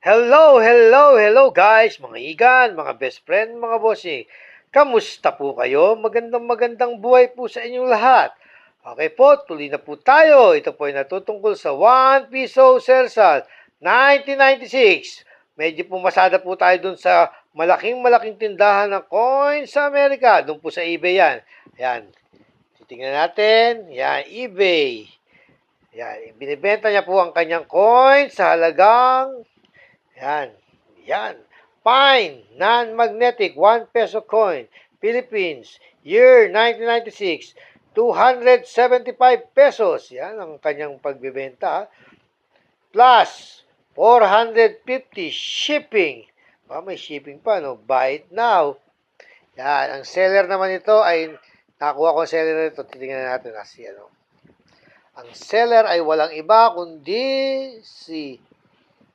Hello, hello, hello guys, mga igan, mga best friend, mga bossing. Kamusta po kayo? Magandang magandang buhay po sa inyong lahat. Okay po, tuloy na po tayo. Ito po ay natutungkol sa 1 piso sersal 1996. Medyo pumasada po tayo dun sa malaking malaking tindahan ng coins sa Amerika. Doon po sa eBay yan. Yan. Titingnan natin. Yan, eBay. Yan, binibenta niya po ang kanyang coins sa halagang yan. Yan. Fine. Non-magnetic. 1 peso coin. Philippines. Year 1996. 275 pesos. Yan ang kanyang pagbibenta. Plus, 450 shipping. Ah, may shipping pa, no? Buy it now. Yan. Ang seller naman ito ay, nakuha ko ang seller nito. Titingnan natin na si ano. Ang seller ay walang iba kundi si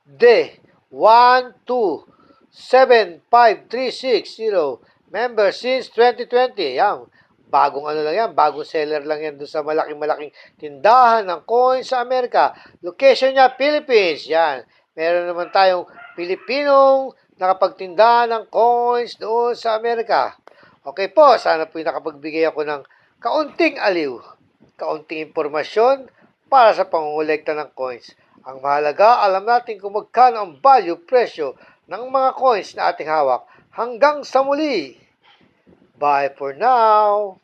D. 1275360 member since 2020. Yan. Bagong ano lang yan, bagong seller lang yan doon sa malaking-malaking tindahan ng coins sa Amerika. Location niya, Philippines. Yan. Meron naman tayong Pilipinong nakapagtindahan ng coins doon sa Amerika. Okay po, sana po nakapagbigay ako ng kaunting aliw, kaunting impormasyon para sa pangungulekta ng coins. Ang mahalaga, alam natin kung magkano ang value, presyo ng mga coins na ating hawak. Hanggang sa muli. Bye for now.